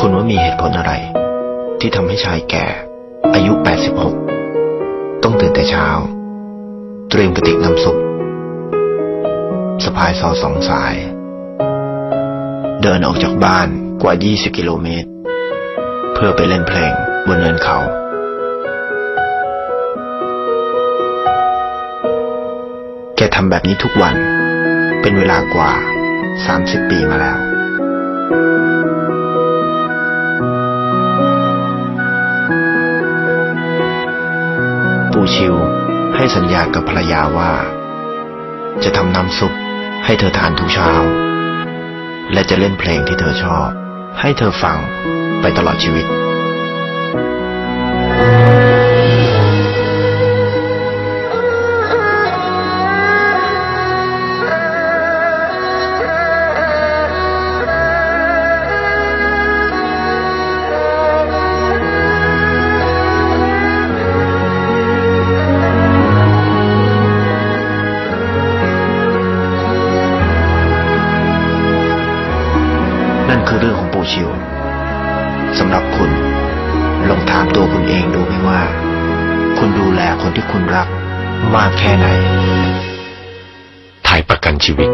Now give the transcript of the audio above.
คุณว่ามีเหตุผลอะไร ที่ทำให้ชายแก่ อายุ 86 ต้องตื่นแต่เช้า เตรียมกระติกน้ำซุปสะพายซอสองสาย เดินออกจากบ้านกว่า 20 กิโลเมตร เพื่อไปเล่นเพลงบนเนินเขาแกทำแบบนี้ทุกวัน เป็นเวลากว่า 30 ปีมาแล้ว ชิวให้สัญญากับภรรยาว่า จะทำน้ำซุปให้เธอทานทุกเช้า และจะเล่นเพลงที่เธอชอบ ให้เธอฟังไปตลอดชีวิต นั่นคือเรื่องของปูชิวสำหรับคุณลองถามตัวคุณเองดูไหมว่า คุณดูแลคนที่คุณรักมากแค่ไหน ไทยประกันชีวิต